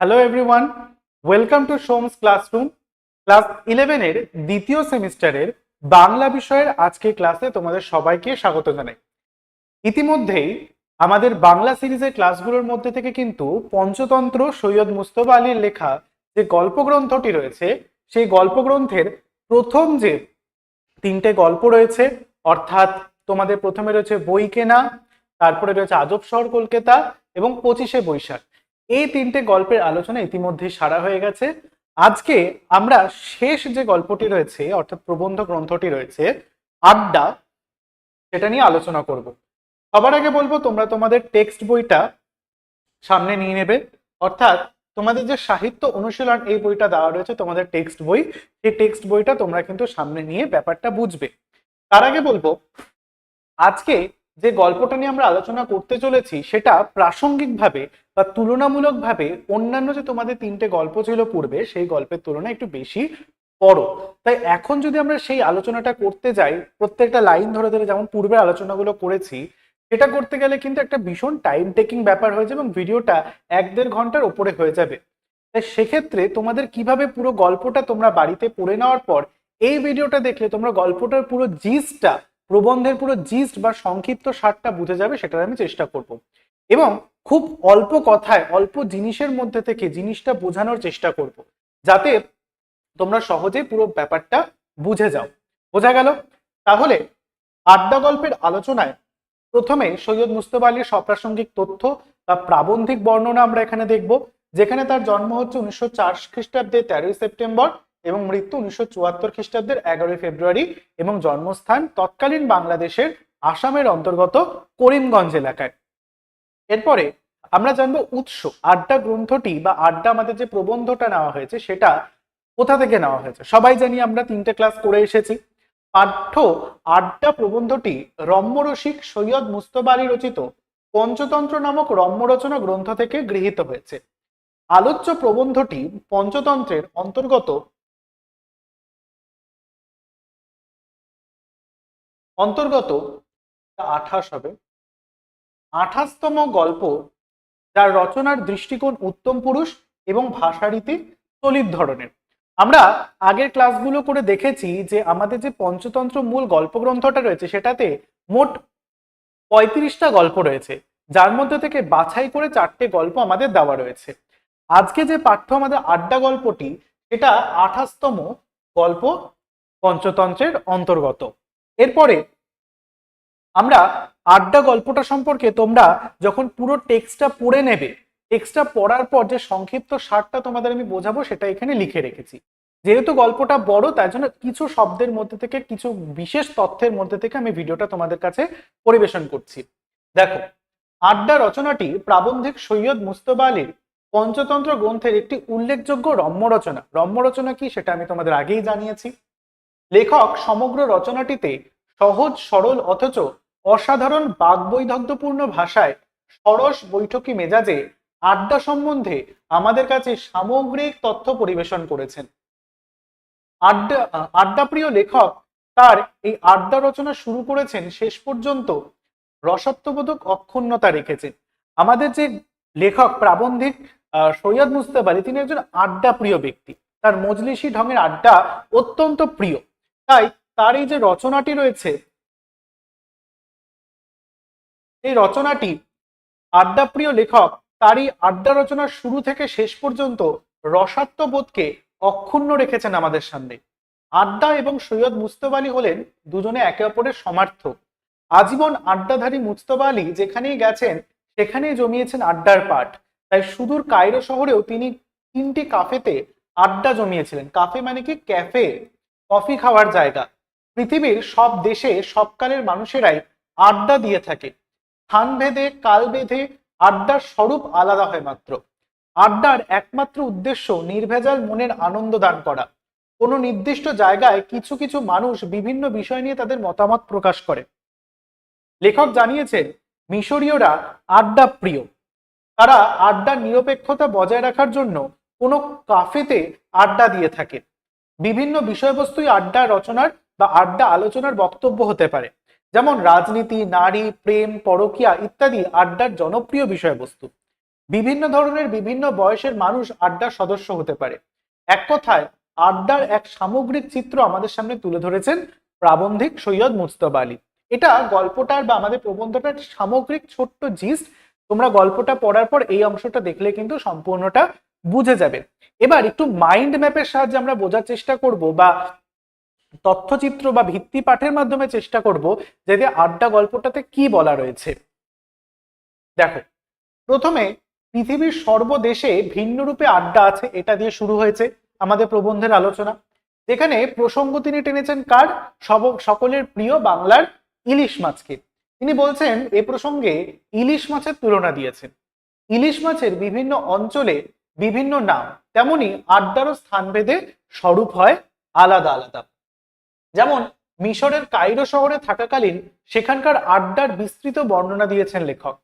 Hello everyone welcome to Som's classroom class ইলেভেনের দ্বিতীয় সেমিস্টারের বাংলা বিষয়ের আজকের ক্লাসে তোমাদের সবাইকে স্বাগত জানাই। ইতিমধ্যেই আমাদের বাংলা সিরিজের ক্লাসগুলোর মধ্যে থেকে কিন্তু পঞ্চতন্ত্র সৈয়দ মুস্তফা আলীর লেখা যে গল্পগ্রন্থটি রয়েছে, সেই গল্পগ্রন্থের প্রথম যে তিনটে গল্প রয়েছে, অর্থাৎ তোমাদের প্রথমে রয়েছে বই কেনা তারপরে রয়েছে আজব শহর, কলকাতা এবং পঁচিশে বৈশাখ। এই তিনটে গল্পের আলোচনা ইতিমধ্যে সারা হয়ে গেছে। আজকে আমরা শেষ যে গল্পটি রয়েছে, অর্থাৎ প্রবন্ধ গ্রন্থটি রয়েছে, আড্ডা, সেটা নিয়ে আলোচনা করব। সবার আগে বলব, তোমরা তোমাদের টেক্সট বইটা সামনে নিয়ে নেবে। অর্থাৎ তোমাদের যে সাহিত্য অনুশীলন এই বইটা দেওয়া রয়েছে, তোমাদের টেক্সট বই, সেই টেক্সট বইটা তোমরা কিন্তু সামনে নিয়ে ব্যাপারটা বুঝবে। তার আগে বলব, আজকে যে গল্পটা নিয়ে আমরা আলোচনা করতে চলেছি, সেটা প্রাসঙ্গিকভাবে বা তুলনামূলকভাবে অন্যান্য যে তোমাদের তিনটে গল্প ছিল পূর্বে, সেই গল্পের তুলনায় একটু বেশি বড়। তাই এখন যদি আমরা সেই আলোচনাটা করতে যাই, প্রত্যেকটা লাইন ধরে ধরে যেমন পূর্বের আলোচনাগুলো করেছি, সেটা করতে গেলে কিন্তু একটা ভীষণ টাইম টেকিং ব্যাপার হয়ে যাবে এবং ভিডিওটা এক দেড় ঘণ্টার ওপরে হয়ে যাবে। তাই সেক্ষেত্রে তোমাদের কীভাবে পুরো গল্পটা তোমরা বাড়িতে পড়ে নেওয়ার পর, এই ভিডিওটা দেখলে তোমরা গল্পটার পুরো জিসটা প্রবন্ধের পুরো জিস্ট বা সংক্ষিপ্ত সারটা বুঝে যাবে, সেটার আমি চেষ্টা করব। এবং খুব অল্প কথায়, অল্প জিনিসের মধ্যে থেকে জিনিসটা বোঝানোর চেষ্টা করব, যাতে তোমরা সহজে পুরো ব্যাপারটা বুঝে যাও। বোঝা গেল? তাহলে আড্ডা গল্পের আলোচনায় প্রথমে সৈয়দ মুস্তফা আলীর সপ্রাসঙ্গিক তথ্য বা প্রাবন্ধিক বর্ণনা আমরা এখানে দেখব, যেখানে তার জন্ম হচ্ছে উনিশশো চার খ্রিস্টাব্দে তেরোই সেপ্টেম্বর। এবং মৃত্যু উনিশশো চুয়াত্তর খ্রিস্টাব্দের এগারোই ফেব্রুয়ারি এবং জন্মস্থান তৎকালীন বাংলাদেশের আসামের অন্তর্গত করিমগঞ্জ এলাকায়। এরপরে আমরা জানব উৎস, আড্ডা গ্রন্থটি বা আড্ডা আমাদের যে প্রবন্ধটা নেওয়া হয়েছে সেটা কোথা থেকে নেওয়া হয়েছে? সবাই জানি আমরা তিনটে ক্লাস করে এসেছি। পাঠ্য আড্ডা প্রবন্ধটি রম্যরসিক সৈয়দ মুস্তফা আলী রচিত পঞ্চতন্ত্র নামক রম্যরচনা গ্রন্থ থেকে গৃহীত হয়েছে। আলোচ্য প্রবন্ধটি পঞ্চতন্ত্রের অন্তর্গত অন্তর্গত আঠাশ হবে। আঠাশতম গল্প যার রচনার দৃষ্টিকোণ উত্তম পুরুষ এবং ভাষারীতি চলিত ধরনের। আমরা আগের ক্লাসগুলো করে দেখেছি যে আমাদের যে পঞ্চতন্ত্র মূল গল্প গ্রন্থটা রয়েছে, সেটাতে মোট পঁয়ত্রিশটা গল্প রয়েছে, যার মধ্যে থেকে বাছাই করে চারটে গল্প আমাদের দেওয়া রয়েছে। আজকে যে পাঠ্য আমাদের আড্ডা গল্পটি এটা আঠাশতম গল্প পঞ্চতন্ত্রের অন্তর্গত। এরপরে আমরা আড্ডা গল্পটা সম্পর্কে তোমরা যখন পুরো টেক্সটটা পড়ে নেবে, টেক্সটটা পড়ার পর যে সংক্ষিপ্ত সারটা তোমাদের আমি বোঝাবো সেটা এখানে লিখে রেখেছি। যেহেতু গল্পটা বড় তাই জন্য কিছু শব্দের মধ্যে থেকে, কিছু বিশেষ তথ্যের মধ্যে থেকে আমি ভিডিওটা তোমাদের কাছে পরিবেশন করছি। দেখো, আড্ডা রচনাটি প্রাবন্ধিক সৈয়দ মুস্তফা আলীর পঞ্চতন্ত্র গ্রন্থের একটি উল্লেখযোগ্য রম্য রচনা। রম্য রচনা কি সেটা আমি তোমাদের আগেই জানিয়েছি। লেখক সমগ্র রচনাটিতে সহজ, সরল, অথচ অসাধারণ বাগবৈদগ্ধপূর্ণ ভাষায় সরস বৈঠকি মেজাজে আড্ডা সম্বন্ধে আমাদের কাছে সামগ্রিক তথ্য পরিবেশন করেছেন। আড্ডা, আড্ডাপ্রিয় লেখক তার এই আড্ডা রচনা শুরু করেছেন শেষ পর্যন্ত রসত্ববোধক অক্ষুণ্ণতা রেখেছেন। আমাদের যে লেখক প্রাবন্ধিক সৈয়দ মুস্তাফ আলী তিনি একজন আড্ডা প্রিয় ব্যক্তি। তার মজলিসি ঢঙের আড্ডা অত্যন্ত প্রিয়। তাই তার এই যে রচনাটি রয়েছে এই রচনাটি আড্ডাপ্রিয় লেখক তারই আড্ডা রচনার শুরু থেকে শেষ পর্যন্ত রসাত্মবোধকে অক্ষুণ্ণ রেখেছেন আমাদের সামনে। আড্ডা এবং সৈয়দ মুস্তফা আলী হলেন দুজনে একে অপরের সমার্থক। আজীবন আড্ডাধারী মুস্তফা আলী যেখানেই গেছেন, সেখানেই জমিয়েছেন আড্ডার পাঠ। তাই সুদূর কায়রো শহরেও তিনি তিনটি কাফেতে আড্ডা জমিয়েছিলেন। কাফে মানে কি? ক্যাফে, কফি খাওয়ার জায়গা। পৃথিবীর সব দেশে সবকালের মানুষেরাই আড্ডা দিয়ে থাকে। স্থান ভেদে, কাল বেঁধে আড্ডার স্বরূপ আলাদা হয় মাত্র। আড্ডার একমাত্র উদ্দেশ্য নির্ভেজাল মনের আনন্দ দান করা। কোনো নির্দিষ্ট জায়গায় কিছু কিছু মানুষ বিভিন্ন বিষয় নিয়ে তাদের মতামত প্রকাশ করে। লেখক জানিয়েছেন, মিশরীয়রা আড্ডা প্রিয়। তারা আড্ডার নিরপেক্ষতা বজায় রাখার জন্য কোনো কাফেতে আড্ডা দিয়ে থাকে। বিভিন্ন বিষয়বস্তুই আড্ডা রচনার বা আড্ডা আলোচনার বক্তব্য হতে পারে। যেমন রাজনীতি, নারী, প্রেম, পরকীয়া ইত্যাদি আড্ডার জনপ্রিয় বিষয়বস্তু। বিভিন্ন ধরনের বিভিন্ন বয়সের মানুষ আড্ডার সদস্য হতে পারে। এক কথায়, আড্ডার এক সামগ্রিক চিত্র আমাদের সামনে তুলে ধরেছেন প্রাবন্ধিক সৈয়দ মুস্তফা আলী। এটা গল্পটার বা আমাদের প্রবন্ধটার সামগ্রিক ছোট্ট জিস্ট, তোমরা গল্পটা পড়ার পর এই অংশটা দেখলে কিন্তু সম্পূর্ণটা বুঝে যাবে। এবার একটু মাইন্ড ম্যাপের সাহায্যে আমরা বোঝার চেষ্টা করব বা তথ্যচিত্র বা ভিত্তি পাঠের মাধ্যমে চেষ্টা করব যে আড্ডা গল্পটাতে কি বলা রয়েছে। দেখো, প্রথমে পৃথিবীর সর্বদেশে ভিন্ন রূপে আড্ডা আছে, এটা দিয়ে শুরু হয়েছে আমাদের প্রবন্ধের আলোচনা। যেখানে প্রসঙ্গ তিনি টেনেছেন কার? সব, সকলের প্রিয় বাংলার ইলিশ মাছকে। তিনি বলছেন, এ প্রসঙ্গে ইলিশ মাছের তুলনা দিয়েছেন। ইলিশ মাছের বিভিন্ন অঞ্চলে বিভিন্ন নাম, তেমনি আড্ডারও স্থানভেদে স্বরূপ হয় আলাদা আলাদা। যেমন, মিশরের কায়রো শহরে থাকাকালীন সেখানকার আড্ডার বিস্তৃত বর্ণনা দিয়েছেন লেখক।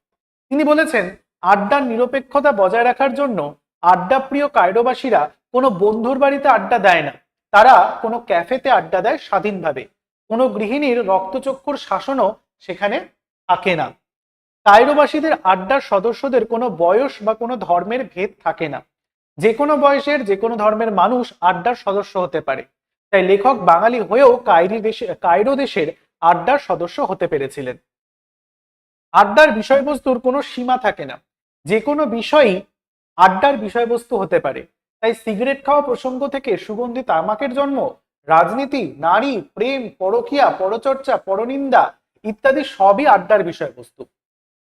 তিনি বলেছেন, আড্ডার নিরপেক্ষতা বজায় রাখার জন্য আড্ডা প্রিয় কায়রোবাসীরা কোনো বন্ধুর বাড়িতে আড্ডা দেয় না। তারা কোনো ক্যাফেতে আড্ডা দেয় স্বাধীনভাবে। কোনো গৃহিণীর রক্তচক্ষুর শাসনও সেখানে থাকে না। কায়রোবাসীদের আড্ডার সদস্যদের কোনো বয়স বা কোনো ধর্মের ভেদ থাকে না। যে কোনো বয়সের যে কোনো ধর্মের মানুষ আড্ডার সদস্য হতে পারে। তাই লেখক বাঙালি হয়েও কায়রি দেশে, কায়রো দেশের আড্ডার সদস্য হতে পেরেছিলেন। আড্ডার বিষয়বস্তুর কোনো সীমা থাকে না। যে কোনো বিষয়ই আড্ডার বিষয়বস্তু হতে পারে। তাই সিগারেট খাওয়া প্রসঙ্গ থেকে সুগন্ধি তামাকের জন্ম, রাজনীতি, নারী, প্রেম, পরকিয়া, পরচর্চা, পরনিন্দা ইত্যাদি সবই আড্ডার বিষয়বস্তু।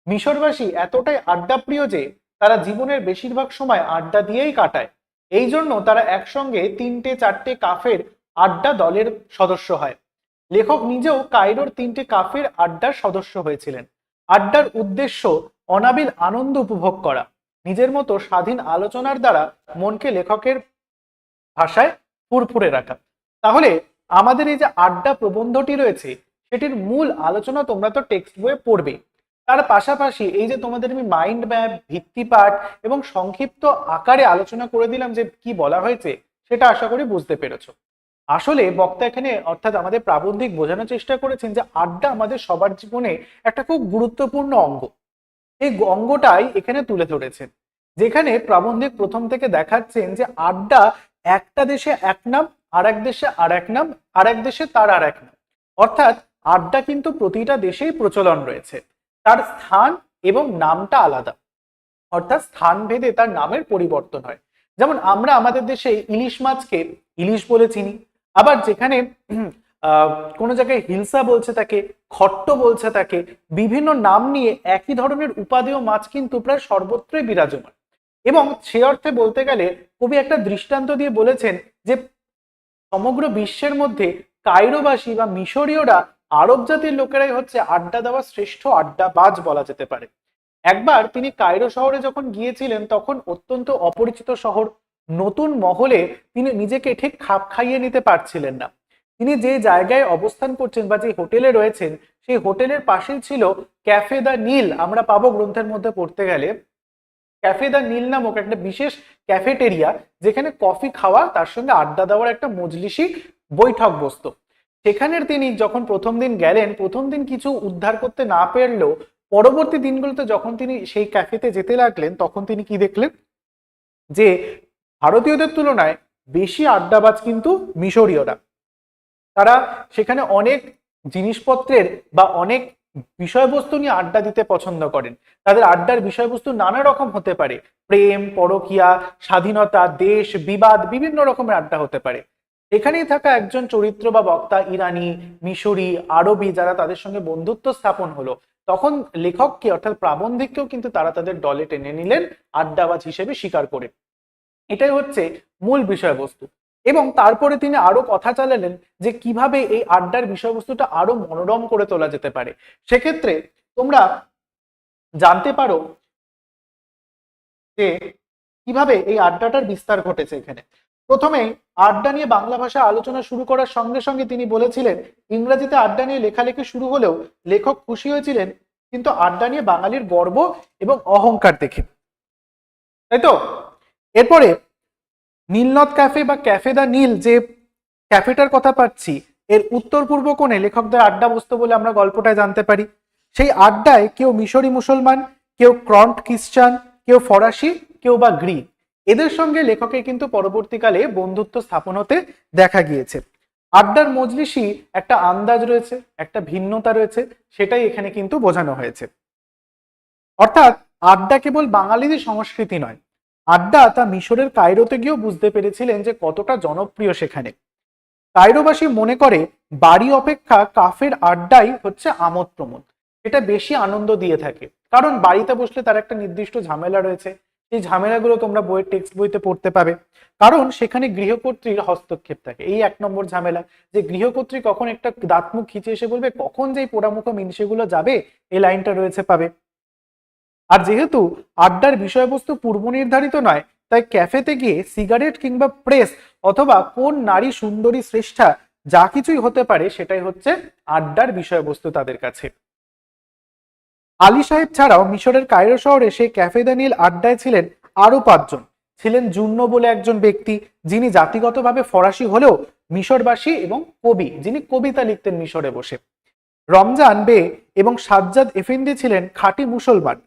মিশরবাসী এতটাই আড্ডা প্রিয় যে তারা জীবনের বেশিরভাগ সময় আড্ডা দিয়েই কাটায়। এই জন্য তারা একসঙ্গে তিনটে, চারটে কাফের আড্ডা দলের সদস্য হয়। লেখক নিজেও কায়রোর তিনটে কাফের আড্ডার সদস্য হয়েছিলেন। আড্ডার উদ্দেশ্য অনাবিল আনন্দ উপভোগ করা। নিজের মতো স্বাধীন আলোচনার দ্বারা মনকে লেখকের ভাষায় ফুরফুরে রাখা। তাহলে আমাদের এই যে আড্ডা প্রবন্ধটি রয়েছে, সেটির মূল আলোচনা তোমরা তো টেক্সট বইয়ে পড়বে। তার পাশাপাশি এই যে তোমাদের আমি মাইন্ড ম্যাপ ভিত্তিপাঠ এবং সংক্ষিপ্ত আকারে আলোচনা করে দিলাম যে কি বলা হয়েছে, সেটা আশা করি বুঝতে পেরেছ। আসলে বক্তা এখানে অর্থাৎ আমাদের প্রাবন্ধিক বোঝানোর চেষ্টা করেছেন যে আড্ডা আমাদের সবার জীবনে একটা খুব গুরুত্বপূর্ণ অঙ্গ। এই অঙ্গটাই এখানে তুলে ধরেছেন। যেখানে প্রাবন্ধিক প্রথম থেকে দেখাচ্ছেন যে আড্ডা একটা দেশে এক নাম আর এক দেশে আর এক নাম আর এক দেশে তার আর এক নাম। অর্থাৎ আড্ডা কিন্তু প্রতিটা দেশেই প্রচলন রয়েছে। তার স্থান এবং নামটা আলাদা। অর্থাৎ স্থান ভেদে তার নামের পরিবর্তন হয়। যেমন আমরা আমাদের দেশে ইলিশ মাছকে ইলিশ বলে চিনি আবার যেখানে কোনো জায়গায় হিলসা বলছে তাকে, খট্ট বলছে তাকে, বিভিন্ন নাম নিয়ে একই ধরনের উপাদেয় মাছ কিন্তু প্রায় সর্বত্রই বিরাজমান। এবং সে অর্থে বলতে গেলে কবি একটা দৃষ্টান্ত দিয়ে বলেছেন যে, সমগ্র বিশ্বের মধ্যে কায়রোবাসী বা মিশরীয়রা আরব জাতির লোকেরাই হচ্ছে আড্ডা দেওয়া শ্রেষ্ঠ আড্ডাবাজ বলা যেতে পারে। একবার তিনি কায়রো শহরে যখন গিয়েছিলেন, তখন অত্যন্ত অপরিচিত শহর নতুন মহলে তিনি নিজেকে ঠিক খাপ খাইয়ে নিতে পারছিলেন না। তিনি যে জায়গায় অবস্থান করছেন বা যে হোটেলে রয়েছেন, সেই হোটেলের পাশেই ছিল ক্যাফে দ্য নীল আমরা পাবো গ্রন্থের মধ্যে পড়তে গেলে। ক্যাফে দ্য নীল নামক একটা বিশেষ ক্যাফেটেরিয়া যেখানে কফি খাওয়া, তার সঙ্গে আড্ডা দেওয়ার একটা মজলিসি বৈঠক বসতো। সেখানের তিনি যখন প্রথম দিন গেলেন, প্রথম দিন কিছু উদ্ধার করতে না পারলেও পরবর্তী দিনগুলোতে যখন তিনি সেই ক্যাফেতে যেতে লাগলেন, তখন তিনি কি দেখলেন? যে ভারতীয়দের তুলনায় বেশি আড্ডাবাজ কিন্তু মিশরীয়রা। তারা সেখানে অনেক জিনিসপত্রের বা অনেক বিষয়বস্তু নিয়ে আড্ডা দিতে পছন্দ করেন। তাদের আড্ডার বিষয়বস্তু নানা রকম হতে পারে। প্রেম, পরকিয়া, স্বাধীনতা, দেশ, বিবাদ, বিভিন্ন রকমের আড্ডা হতে পারে। এখানেই থাকা একজন চরিত্র বা বক্তা ইরানি, মিশরি, আরবি যারা তাদের সঙ্গে বন্ধুত্ব স্থাপন হলো, তখন লেখককে অর্থাৎ প্রাবন্ধিককেও কিন্তু তারা তাদের দলে টেনে নিলেন আড্ডাবাজ হিসেবে স্বীকার করে। এটাই হচ্ছে মূল বিষয়বস্তু। এবং তারপরে তিনি আরও কথা চালালেন যে কীভাবে এই আড্ডার বিষয়বস্তুটা আরও মনোরম করে তোলা যেতে পারে। সেক্ষেত্রে তোমরা জানতে পারো যে কীভাবে এই আড্ডাটার বিস্তার ঘটেছে এখানে। প্রথমে আড্ডা নিয়ে বাংলা ভাষা আলোচনা শুরু করার সঙ্গে সঙ্গে তিনি বলেছিলেন, ইংরেজিতে আড্ডা নিয়ে লেখালেখি শুরু হলেও লেখক খুশি হয়েছিলেন, কিন্তু আড্ডা নিয়ে বাঙালির গর্ব এবং অহংকার দেখে। তাই তো? এরপরে নীলনদ ক্যাফে বা ক্যাফে দা নীল যে ক্যাফেটার কথা পাচ্ছি, এর উত্তর পূর্ব কোণে লেখকদের আড্ডা বসতো বলে আমরা গল্পটায় জানতে পারি। সেই আড্ডায় কেউ মিশরি মুসলমান, কেউ ক্রন্ট খ্রিস্টান, কেউ ফরাসি, কেউ বা গ্রিক। এদের সঙ্গে লেখকের কিন্তু পরবর্তীকালে বন্ধুত্ব স্থাপন হতে দেখা গিয়েছে। আড্ডার মজলিসি একটা আন্দাজ রয়েছে, একটা ভিন্নতা রয়েছে, সেটাই এখানে কিন্তু বোঝানো হয়েছে। অর্থাৎ আড্ডা কেবল বাঙালিদের সংস্কৃতি নয় আড্ডা তা মিশরের কায়রোতে গিয়েও বুঝতে পেরেছিলেন যে কতটা জনপ্রিয় সেখানে। কায়রোবাসী মনে করে, বাড়ি অপেক্ষা কাফের আড্ডাই হচ্ছে আমোদ প্রমোদ এটা বেশি আনন্দ দিয়ে থাকে। কারণ বাড়িতে বসলে তার একটা নির্দিষ্ট ঝামেলা রয়েছে। এই ঝামেলাগুলো তোমরা বইয়ের টেক্সট বইতে পড়তে পাবে। কারণ সেখানে গৃহকর্ত্রীর হস্তক্ষেপ থাকে। এই এক নম্বর ঝামেলা, যে গৃহকর্ত্রী কখন একটা দাঁতমুখ খিচে এসে বলবে, কখন যে পোড়ামুখ মিনসেগুলো যাবে, এই লাইনটা রয়েছে পাবে। আর যেহেতু আড্ডার বিষয়বস্তু পূর্ব নির্ধারিত নয়, তাই ক্যাফেতে গিয়ে সিগারেট কিংবা প্রেস অথবা কোন নারী সুন্দরী শ্রেষ্ঠা যা কিছুই হতে পারে সেটাই হচ্ছে আড্ডার বিষয়বস্তু তাদের কাছে। আলী সাহেব ছাড়াও মিশরের কায়রো শহরে সেই ক্যাফে দানিয়েল আড্ডায় ছিলেন আরও পাঁচজন। ছিলেন জুন্ন বলে একজন ব্যক্তি, যিনি জাতিগতভাবে ফরাসি হলেও মিশরবাসী এবং কবি, যিনি কবিতা লিখতেন মিশরে বসে। রমজান বে এবং সাজ্জাদ এফেন্দি ছিলেন খাঁটি মুসলমান।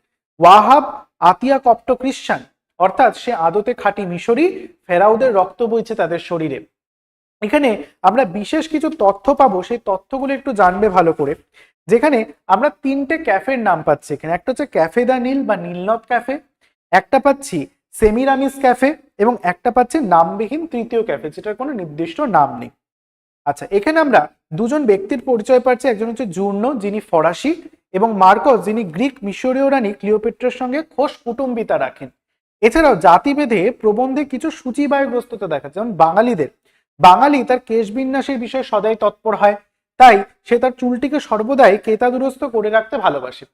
ওয়াহাব আতিয়া কপ্ট খ্রিস্টান অর্থাৎ সে আদতে খাঁটি মিশরি ফেরাউদের রক্ত বইছে তাদের শরীরে। এখানে আমরা বিশেষ কিছু তথ্য পাবো, সেই তথ্যগুলো একটু জানবে ভালো করে। যেখানে আমরা তিনটে ক্যাফের নাম পাচ্ছি এখানে। একটা হচ্ছে ক্যাফে দা নীল বা নীলনদ ক্যাফে, একটা পাচ্ছি সেমিরামিস ক্যাফে, এবং একটা পাচ্ছি নামবিহীন তৃতীয় ক্যাফে, যেটার কোনো নির্দিষ্ট নাম নেই। আচ্ছা এখানে আমরা দুজন ব্যক্তির পরিচয় পাচ্ছি। একজন হচ্ছে জূর্ণ, যিনি ফরাসি। এবং মার্কস, যিনি গ্রিক মিশরীয় রানী ক্লিওপেট্রার সঙ্গে খোশ কুটুম্বিতা রাখেন। এছাড়াও জাতিভেদে প্রবন্ধে কিছু সূচিবায়গ্রস্ততা দেখা যায়, যেমন বাঙালিদের। বাঙালি তার কেশ বিন্যাসের বিষয়ে সদাই তৎপর হয়, তাই সে তার চুলটিকে সর্বদাই কেতাদুরস্ত করে রাখতে ভালোবাসে।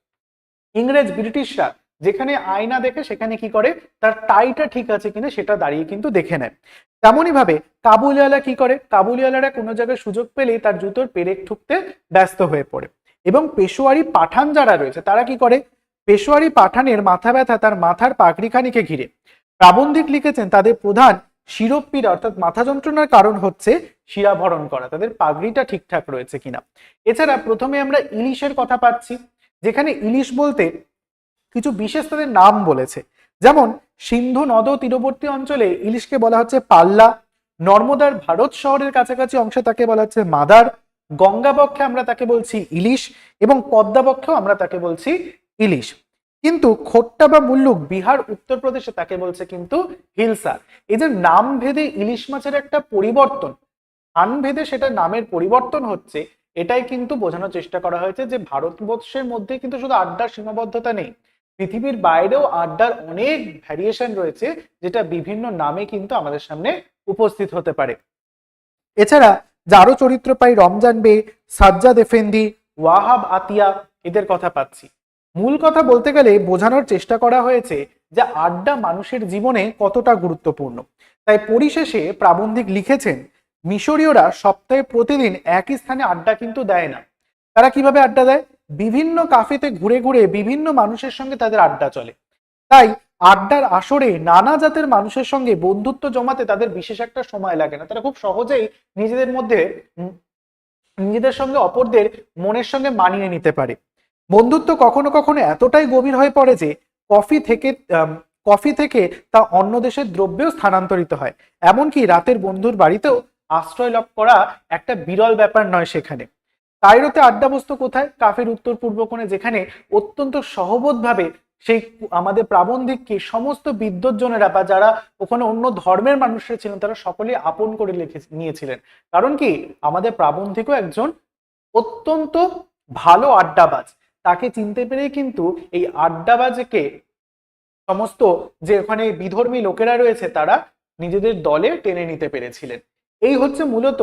ইংরেজ ব্রিটিশরা যেখানে আয়না দেখে সেখানে কি করে? তার টাইটা ঠিক আছে কিনা সেটা দাঁড়িয়ে কিন্তু দেখে নেয়। তেমনই ভাবে কাবুলিওয়ালা কি করে? কাবুলিওয়ালারা কোনো জায়গায় সুযোগ পেলেই তার জুতোর পেরেক ঠুকতে ব্যস্ত হয়ে পড়ে। এবং পেশোয়ারি পাঠান যারা রয়েছে, তারা কি করে? পেশোয়ারি পাঠানের মাথা ব্যথা তার মাথার পাগড়িখানিকে ঘিরে। প্রাবন্ধিক লিখেছেন, তাদের প্রধান শিরোপীড়া অর্থাৎ মাথা যন্ত্রণার কারণ হচ্ছে শিরাভরণ করা। তাদের পাগড়িটা ঠিকঠাক রয়েছে কিনা? এছাড়া প্রথমে আমরা ইলিশের কথা পাচ্ছি, যেখানে ইলিশ বলতে কিছু বিশেষ তাদের নাম বলেছে। যেমন, সিন্ধু নদ তীরবর্তী অঞ্চলে ইলিশকে বলা হচ্ছে পাল্লা, নর্মদার ভারত শহরের কাছাকাছি অংশে তাকে বলা হচ্ছে মাদার গঙ্গাবক্ষে আমরা তাকে বলছি ইলিশ এবং পদ্মাবক্ষেও আমরা তাকে বলছি ইলিশ। কিন্তু খোট্টা বা মুল্লুক বিহার উত্তরপ্রদেশে তাকে বলছে কিন্তু হিলসা এই যে নাম ভেদে ইলিশ মাছের একটা পরিবর্তন স্থান ভেদে সেটা নামের পরিবর্তন হচ্ছে, এটাই কিন্তু বোঝানোর চেষ্টা করা হয়েছে যে ভারতবর্ষের মধ্যে কিন্তু শুধু আড্ডার সীমাবদ্ধতা নেই, পৃথিবীর বাইরেও আড্ডার অনেক ভ্যারিয়েশন রয়েছে, যেটা বিভিন্ন নামে কিন্তু আমাদের সামনে উপস্থিত হতে পারে। এছাড়া যারও চরিত্র পাই রমজান বে সাজ্জাদ এফেন্দি ওয়াহাব আতিয়া এদের কথা পাচ্ছি। মূল কথা বলতে গেলে বোঝানোর চেষ্টা করা হয়েছে যে আড্ডা মানুষের জীবনে কতটা গুরুত্বপূর্ণ। তাই পরিশেষে প্রাবন্ধিক লিখেছেন, মিশরীয়রা সপ্তাহে প্রতিদিন একই স্থানে আড্ডা কিন্তু দেয় না। তারা কীভাবে আড্ডা দেয়? বিভিন্ন কাফেতে ঘুরে ঘুরে বিভিন্ন মানুষের সঙ্গে তাদের আড্ডা চলে। তাই আড্ডার আসরে নানা জাতের মানুষের সঙ্গে বন্ধুত্ব জমাতে তাদের বিশেষ একটা সময় লাগে না। তারা খুব সহজেই নিজেদের মধ্যে নিজেদের সঙ্গে অপরদের মনের সঙ্গে মানিয়ে নিতে পারে। বন্ধুত্ব কখনো কখনো এতটাই গভীর হয়ে পড়ে যে, কফি থেকে কফি থেকে তা অন্য দেশের দ্রব্যেও স্থানান্তরিত হয়। এমনকি রাতের বন্ধুর বাড়িতেও আশ্রয় লাভ করা একটা বিরল ব্যাপার নয় সেখানে। কায়রোতে আড্ডা বসতো কোথায়? কাফের উত্তর পূর্ব কোণে যেখানে অত্যন্ত সহবোধভাবে সেই আমাদের প্রাবন্ধিককে সমস্ত বিদ্যুৎজনেরা বা যারা ওখানে অন্য ধর্মের মানুষরা ছিলেন, তারা সকলে আপন করে লিখে, নিয়েছিলেন। কারণ কি? আমাদের প্রাবন্ধিকও একজন অত্যন্ত ভালো আড্ডাবাজ। তাকে চিনতে পেরে কিন্তু এই আড্ডাবাজকে সমস্ত যে ওখানে বিধর্মী লোকেরা রয়েছে, তারা নিজেদের দলে টেনে নিতে পেরেছিলেন। এই হচ্ছে মূলত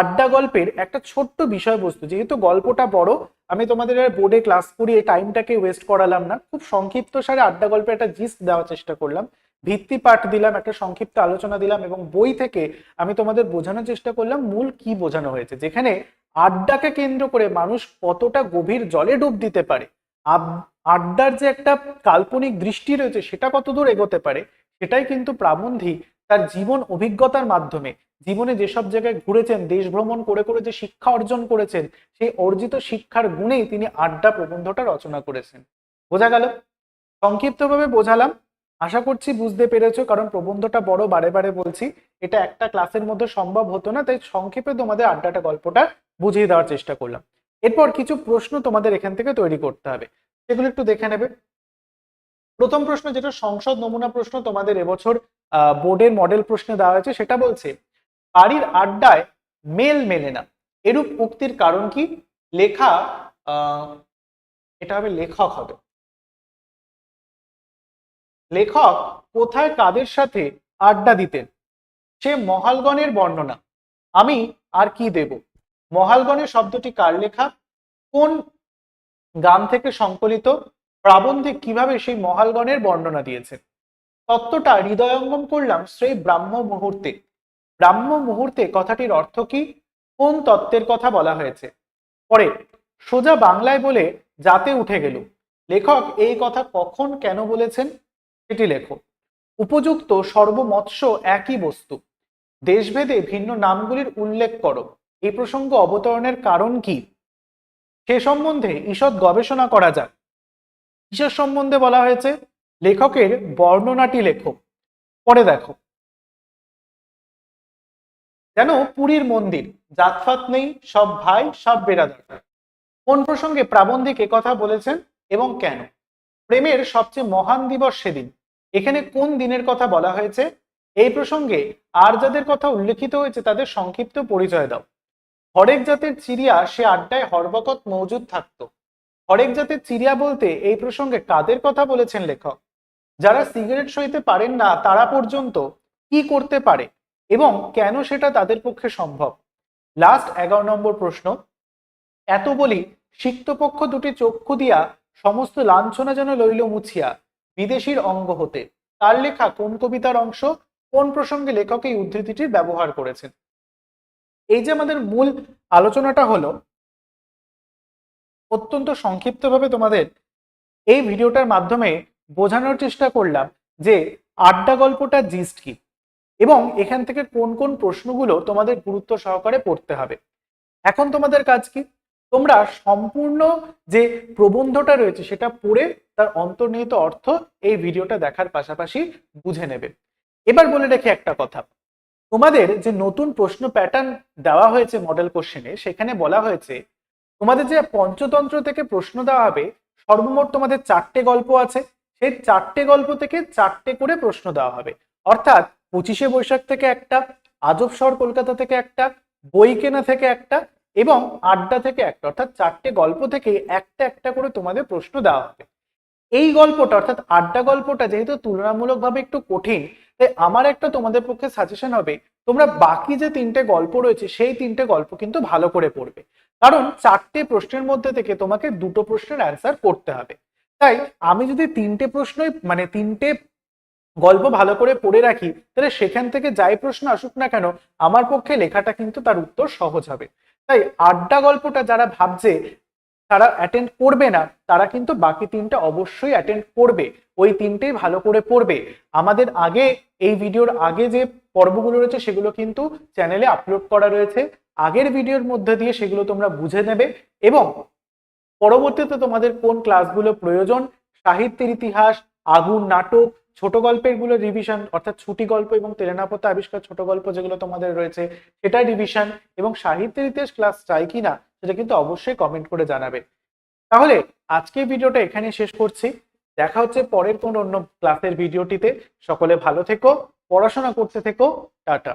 আড্ডা গল্পের একটা ছোট্ট বিষয়বস্তু। যেহেতু গল্পটা বড়, আমি তোমাদের বোর্ডে ক্লাস করিয়ে টাইমটাকে ওয়েস্ট করালাম না। খুব সংক্ষিপ্ত সারে আড্ডা গল্পে একটা জিস্ট দেওয়ার চেষ্টা করলাম। ভিত্তি পাঠ দিলাম, একটা সংক্ষিপ্ত আলোচনা দিলাম এবং বই থেকে আমি তোমাদের বোঝানোর চেষ্টা করলাম মূল কি বোঝানো হয়েছে। যেখানে আড্ডাকে কেন্দ্র করে মানুষ কতটা গভীর জলে ডুব দিতে পারে আড্ডার যে একটা কাল্পনিক দৃষ্টি রয়েছে সেটা কতদূর এগোতে পারে, সেটাই কিন্তু প্রাবন্ধিক তার জীবন অভিজ্ঞতার মাধ্যমে। জীবনে যেসব জায়গায় ঘুরেছেন, দেশ ভ্রমণ করে করে যে শিক্ষা অর্জন করেছেন, সেই অর্জিত শিক্ষার গুণেই তিনি আড্ডা প্রবন্ধটা রচনা করেছেন। বোঝা গেল? সংক্ষিপ্তভাবে বোঝালাম। আশা করছি বুঝতে পেরেছ, কারণ প্রবন্ধটা বড় বারে বারে বলছি। এটা একটা ক্লাসের মধ্যে সম্ভব হতো না, তাই সংক্ষেপে তোমাদের আড্ডাটা, গল্পটা বুঝিয়ে দেওয়ার চেষ্টা করলাম। এরপর কিছু প্রশ্ন তোমাদের এখান থেকে তৈরি করতে হবে। সেগুলো একটু দেখে নেবে। প্রথম প্রশ্ন, যেটা সংসদ নমুনা প্রশ্ন তোমাদের এবছর বোর্ডের মডেল প্রশ্নে দেওয়া হয়েছে, সেটা বলছে বাড়ির আড্ডায় মেল মেলে না। এরূপ উক্তির কারণ কি? লেখা এটা হবে লেখক হবে। লেখক কোথায় কাদের সাথে আড্ডা দিতেন? সে মহালগণের বর্ণনা। আমি আর কি দেব? মহালগণের শব্দটি কার লেখা? কোন গান থেকে সংকলিত? প্রাবন্ধিক কীভাবে সেই মহালগণের বর্ণনা দিয়েছে তত্ত্বটা হৃদয়ঙ্গম করলাম সেই ব্রাহ্ম মুহূর্তে ব্রাহ্ম মুহূর্তে কথাটির অর্থ কি? কোন তত্ত্বের কথা বলা হয়েছে? পরে, সোজা বাংলায় বলে যাতে উঠে গেল। লেখক এই কথা কখন কেন বলেছেন? সেটি লেখো। উপযুক্ত সর্বমৎস্য একই বস্তু। দেশভেদে ভিন্ন নামগুলির উল্লেখ করো। এই প্রসঙ্গ অবতরণের কারণ কি? সে সম্বন্ধে ঈষৎ গবেষণা করা যাক। কিসের সম্বন্ধে বলা হয়েছে, লেখকের বর্ণনাটি লেখো। পরে দেখো। যেন পুরীর মন্দির, জাতফাত নেই, সব ভাই, সব বেরাদার কোন প্রসঙ্গে প্রাবন্ধিক কথা বলেছেন এবং কেন? প্রেমের সবচেয়ে মহান দিবস সেদিন। এখানে কোন দিনের কথা বলা হয়েছে? এই প্রসঙ্গে আর যাদের কথা উল্লেখিত হয়েছে তাদের সংক্ষিপ্ত পরিচয় দাও। হরেক জাতের চিড়িয়া সে আড্ডায় হরবকত মজুদ থাকতো। হরেক জাতের চিড়িয়া বলতে এই প্রসঙ্গে কাদের কথা বলেছেন লেখক? যারা সিগারেট সইতে পারেন না তারা পর্যন্ত কি করতে পারে? এবং কেন সেটা তাদের পক্ষে সম্ভব? লাস্ট এগারো নম্বর প্রশ্ন, এত বলি সিক্তপক্ষ দুটি চক্ষু দিয়া সমস্ত লাঞ্ছনা যেন লইল মুছিয়া, বিদেশির অঙ্গ হতে। তার লেখা কোন কবিতার অংশ, কোন প্রসঙ্গে লেখক এই উদ্ধৃতিটির ব্যবহার করেছেন? এই যে আমাদের মূল আলোচনাটা হলো, অত্যন্ত সংক্ষিপ্তভাবে তোমাদের এই ভিডিওটার মাধ্যমে বোঝানোর চেষ্টা করলাম যে আড্ডা গল্পটা জিস্ট কি। এবং এখান থেকে কোন কোন প্রশ্নগুলো তোমাদের গুরুত্ব সহকারে পড়তে হবে। এখন তোমাদের কাজ কি? তোমরা সম্পূর্ণ যে প্রবন্ধটা রয়েছে সেটা পড়ে তার অন্তর্নিহিত অর্থ এই ভিডিওটা দেখার পাশাপাশি বুঝে নেবে। এবার বলে রেখে একটা কথা। তোমাদের যে নতুন প্রশ্ন প্যাটার্ন দেওয়া হয়েছে মডেল কোশ্চেনে সেখানে বলা হয়েছে, তোমাদের যে পঞ্চতন্ত্র থেকে প্রশ্ন দেওয়া হবে, সর্বমোট তোমাদের চারটে গল্প আছে। সেই চারটে গল্প থেকে চারটে করে প্রশ্ন দেওয়া হবে। অর্থাৎ পঁচিশে বৈশাখ থেকে একটা, আজব শহর কলকাতা থেকে একটা বই কেনা থেকে একটা এবং আড্ডা থেকে একটা, অর্থাৎ চারটে গল্প থেকে একটা একটা করে তোমাদের প্রশ্ন দেওয়া হবে। এই গল্পটা, অর্থাৎ আড্ডা গল্পটা যেহেতু তুলনামূলকভাবে একটু কঠিন, তাই আমার একটা তোমাদের পক্ষে সাজেশন হবে, তোমরা বাকি যে তিনটে গল্প রয়েছে, সেই তিনটে গল্প কিন্তু ভালো করে পড়বে। কারণ চারটে প্রশ্নের মধ্যে থেকে তোমাকে দুটো প্রশ্নের অ্যান্সার করতে হবে। তাই আমি যদি তিনটে প্রশ্নই মানে তিনটে গল্প ভালো করে পড়ে রাখি, তাহলে সেখান থেকে যাই প্রশ্ন আসুক না কেন, আমার পক্ষে লেখাটা কিন্তু তার উত্তর সহজ হবে। তাই আড্ডা গল্পটা যারা ভাবছে, তারা অ্যাটেন্ড করবে না, তারা কিন্তু বাকি তিনটা অবশ্যই অ্যাটেন্ড করবে। ওই তিনটেই ভালো করে পড়বে। আমাদের আগে, এই ভিডিওর আগে যে পর্বগুলো রয়েছে, সেগুলো কিন্তু চ্যানেলে আপলোড করা রয়েছে। আগের ভিডিওর মধ্যে দিয়ে সেগুলো তোমরা বুঝে নেবে এবং পরবর্তীতে তোমাদের কোন ক্লাসগুলো প্রয়োজন, সাহিত্যের ইতিহাস, আগুন নাটক ছোট গল্পেরগুলো রিভিশন অর্থাৎ ছুটি গল্প এবং তেলেনাপথা আবিষ্কার ছোট গল্প যেগুলো তোমাদের রয়েছে সেটা রিভিশন এবং সাহিত্যের ইতিহাস ক্লাস চাই কিনা, সেটা কিন্তু অবশ্যই কমেন্ট করে জানাবে। তাহলে, আজকে ভিডিওটা এখানে শেষ করছি। দেখা হচ্ছে পরের কোন অন্য ক্লাসের ভিডিওটিতে সকলে ভালো থেকো, পড়াশোনা করতে থেকো, টাটা।